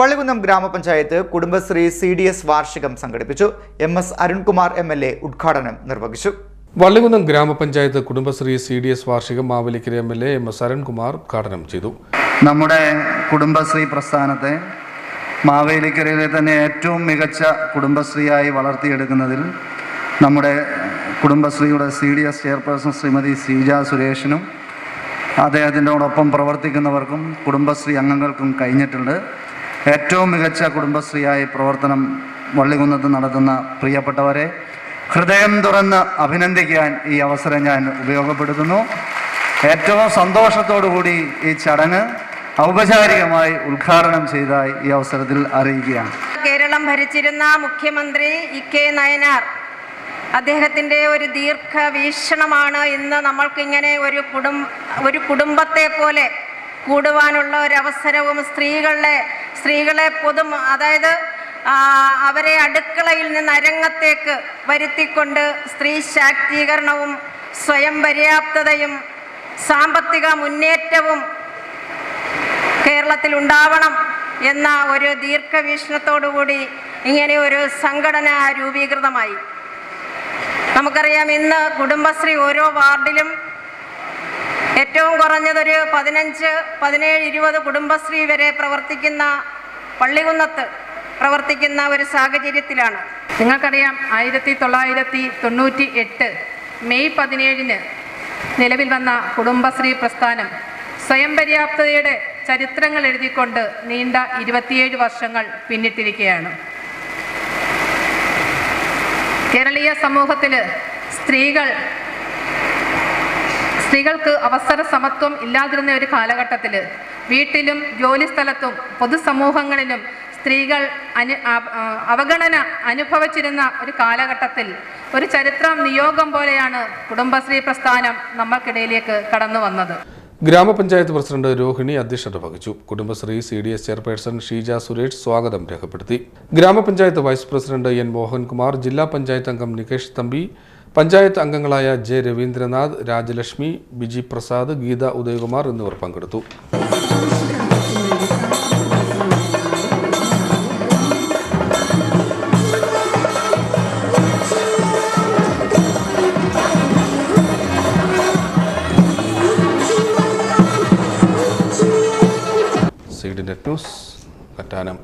പള്ളികുന്നം ഗ്രാമപഞ്ചായത്ത് Kudumbashree C D S വാർഷികം സംഘടിപ്പിച്ചു. M S Arunkumar M L A ഉദ്ഘാടനം നിർവഹിച്ചു. വള്ളികുന്നം ഗ്രാമപഞ്ചായത്ത് കുടുംബശ്രീ സി ഡി എസ് വാർഷികം Mavelikkara M L A M S Arunkumar ഉദ്ഘാടനം ചെയ്തു. നമ്മുടെ കുടുംബശ്രീ പ്രസ്ഥാനത്തെ മാവേലിക്കരയിലെ തന്നെ ഏറ്റവും മികച്ച കുടുംബശ്രീയായി വളർത്തിയെടുക്കുന്നതിൽ നമ്മുടെ കുടുംബശ്രീയുടെ C D S chairperson Shrimati Seeja സുരേഷിനും അദ്ദേഹത്തിനോടൊപ്പം പ്രവർത്തിക്കുന്നവർക്കും കുടുംബശ്രീ അംഗങ്ങൾക്കും കഴിഞ്ഞിട്ടുണ്ട്. ഏറ്റവും മികച്ച കുടുംബശ്രീയായി പ്രവർത്തനം വള്ളികുന്നത്ത് നടത്തുന്ന പ്രിയപ്പെട്ടവരെ ഹൃദയം തുറന്ന് അഭിനന്ദിക്കാൻ ഈ അവസരം ഞാൻ ഉപയോഗപ്പെടുത്തുന്നു. ഏറ്റവും സന്തോഷത്തോടു കൂടി ഈ ചടങ്ങ് ഔപചാരികമായി ഉദ്ഘാടനം ചെയ്തായി ഈ അവസരത്തിൽ അറിയിക്കുകയാണ്. കേരളം ഭരിച്ചിരുന്ന മുഖ്യമന്ത്രി ഇ കെ നയനാർ അദ്ദേഹത്തിന്റെ ഒരു ദീർഘ വീക്ഷണമാണ് ഇന്ന് നമ്മൾക്കിങ്ങനെ ഒരു കുടും ഒരു കുടുംബത്തെ പോലെ കൂടുവാനുള്ള ഒരവസരവും സ്ത്രീകളെ സ്ത്രീകളെ പൊതു അതായത് അവരെ അടുക്കളയിൽ നിന്ന് അരങ്ങത്തേക്ക് വരുത്തിക്കൊണ്ട് സ്ത്രീ ശാക്തീകരണവും സ്വയം പര്യാപ്തതയും സാമ്പത്തിക മുന്നേറ്റവും കേരളത്തിൽ ഉണ്ടാവണം എന്ന ഒരു ദീർഘവീക്ഷണത്തോടുകൂടി ഇങ്ങനെ ഒരു സംഘടന രൂപീകൃതമായി. നമുക്കറിയാം ഇന്ന് കുടുംബശ്രീ ഓരോ വാർഡിലും ഏറ്റവും കുറഞ്ഞതൊരു പതിനഞ്ച് പതിനേഴ് ഇരുപത് കുടുംബശ്രീ വരെ പ്രവർത്തിക്കുന്ന പള്ളികുന്നത്ത് പ്രവർത്തിക്കുന്ന ഒരു സാഹചര്യത്തിലാണ്. നിങ്ങൾക്കറിയാം ആയിരത്തി തൊള്ളായിരത്തി തൊണ്ണൂറ്റി എട്ട് മെയ് പതിനേഴിന് നിലവിൽ വന്ന കുടുംബശ്രീ പ്രസ്ഥാനം സ്വയം പര്യാപ്തതയുടെ ചരിത്രങ്ങൾ എഴുതിക്കൊണ്ട് നീണ്ട ഇരുപത്തിയേഴ് വർഷങ്ങൾ പിന്നിട്ടിരിക്കുകയാണ്. കേരളീയ സമൂഹത്തിൽ സ്ത്രീകൾ സ്ത്രീകൾക്ക് അവസര സമത്വം ഇല്ലാതിരുന്ന ഒരു കാലഘട്ടത്തിൽ വീട്ടിലും ജോലിസ്ഥലത്തും പൊതുസമൂഹങ്ങളിലും സ്ത്രീകൾ അനു അവഗണന അനുഭവിച്ചിരുന്ന ഒരു കാലഘട്ടത്തിൽ ഒരു ചരിത്രം നിയോഗം പോലെയാണ് കുടുംബശ്രീ പ്രസ്ഥാനം നമ്മൾക്കിടയിലേക്ക് കടന്നു വന്നത്. ഗ്രാമപഞ്ചായത്ത് പ്രസിഡന്റ് രോഹിണി അധ്യക്ഷത വഹിച്ചു. Kudumbashree C D S chairperson Sheeja Suresh സ്വാഗതം രേഖപ്പെടുത്തി. ഗ്രാമപഞ്ചായത്ത് വൈസ് പ്രസിഡന്റ് എൻ മോഹൻകുമാർ ജില്ലാ പഞ്ചായത്ത് അംഗം നികേഷ് തമ്പി പഞ്ചായത്ത് അംഗങ്ങളായ ജെ രവീന്ദ്രനാഥ് രാജലക്ഷ്മി ബിജി പ്രസാദ് ഗീത ഉദയകുമാർ എന്നിവർ പങ്കെടുത്തു. Seed net news Kattanam.